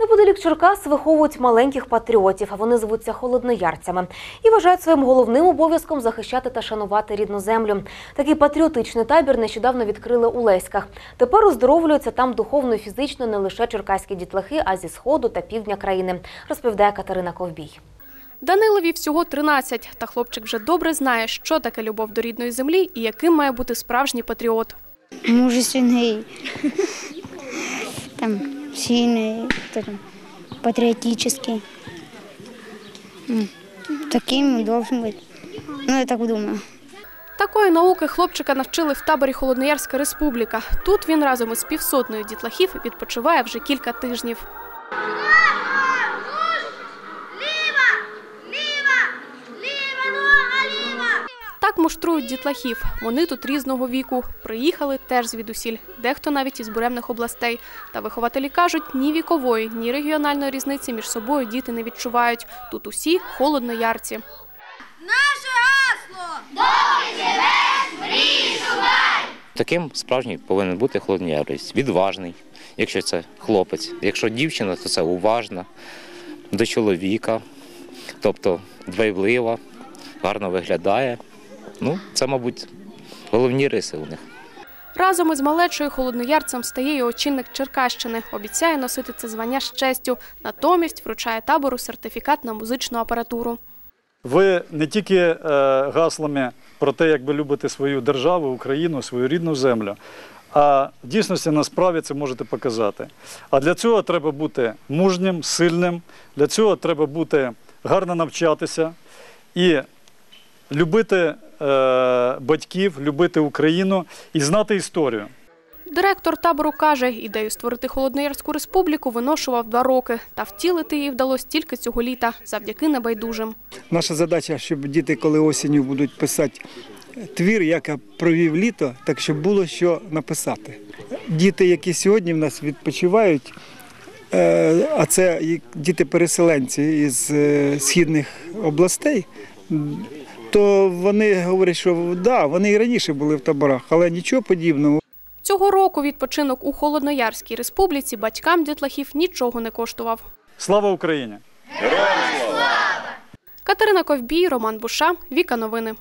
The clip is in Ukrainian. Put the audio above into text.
Неподалік Черкас виховують маленьких патріотів, а вони звуться холодноярцями і вважають своїм головним обов'язком захищати та шанувати рідну землю. Такий патріотичний табір нещодавно відкрили у Леськах. Тепер оздоровлюються там духовно і фізично не лише черкаські дітлахи, а зі сходу та півдня країни, розповідає Катерина Ковбій. Данилові всього 13, та хлопчик вже добре знає, що таке любов до рідної землі і яким має бути справжній патріот. мужественный, там, сильный, патриотический. Таким должен быть. Ну, я так думаю. Такої науки хлопчика навчили в таборі Холодноярська республіка. Тут він разом із півсотнею дітлахів відпочиває вже кілька тижнів. Муштрують дітлахів. Вони тут різного віку. Приїхали теж звідусіль, дехто навіть із буремних областей. Та вихователі кажуть, ні вікової, ні регіональної різниці між собою діти не відчувають. Тут усі холодноярці. Наше гасло! Таким справжній повинен бути холодноярець, відважний, якщо це хлопець. Якщо дівчина, то це уважна до чоловіка, тобто дбайлива, гарно виглядає. Ну, це, мабуть, головні риси у них. Разом із малечою холодноярцем стає і очільник Черкащини. Обіцяє носити це звання з честю. Натомість вручає табору сертифікат на музичну апаратуру. Ви не тільки е, гаслами про те, як ви любите свою державу, Україну, свою рідну землю, а в дійсності на справі це можете показати. А для цього треба бути мужнім, сильним, для цього треба бути гарно навчатися і любити батьків, любити Україну і знати історію. Директор табору каже, ідею створити Холодноярську республіку виношував два роки, та втілити її вдалося тільки цього літа, завдяки небайдужим. Наша задача, щоб діти, коли осінню будуть писати твір, як я провів літо, так щоб було що написати. Діти, які сьогодні в нас відпочивають, е, а це діти-переселенці із е, східних областей, то вони говорять, що да, вони і раніше були в таборах, але нічого подібного. Цього року відпочинок у Холодноярській республіці батькам дітлахів нічого не коштував. Слава Україні! Катерина Ковбій, Роман Буша, Віка Новини.